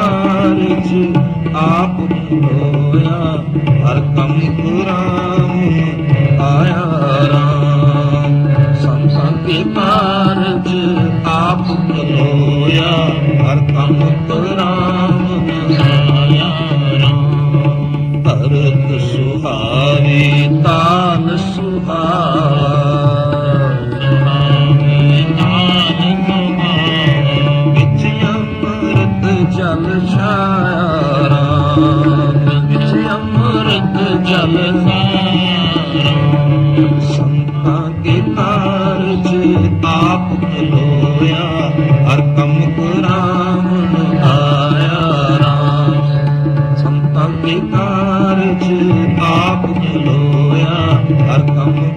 ਕਾਰਜ ਆਪ ਹੋਇਆ, ਹਰ ਕੰਮ ਕੁਰਾਮ ਆਇਆ ਰਾਮ। ਸੰਸਾਰ ਕੇ ਕਾਰਜ ਆਪ ਹੋਇਆ, ਹਰ ਕੰਮ ਕੁਰਾਮ ਆਇਆ ਰਾਮ। ਭਰਤ ਸੁਹਾਵੇ ਤਾਨ ਸੁਹਾਵੇ ਜਲ ਛਾਇਆ ਰਾਮ ਵਿੱਚ ਅੰਮ੍ਰਿਤ ਜਲ ਸਾਰਾ। ਸੰਤਾਂ ਕੇ ਕਾਰਜ ਤਾਪ ਖਲੋਇਆ, ਹਰ ਕੰਮ ਕੁਰਾਮ ਆਇਆ ਰਾਮ। ਸੰਤਾਂ ਕੇ ਕਾਰਜ ਤਾਪ ਖਲੋਇਆ, ਹਰ ਕੰਮ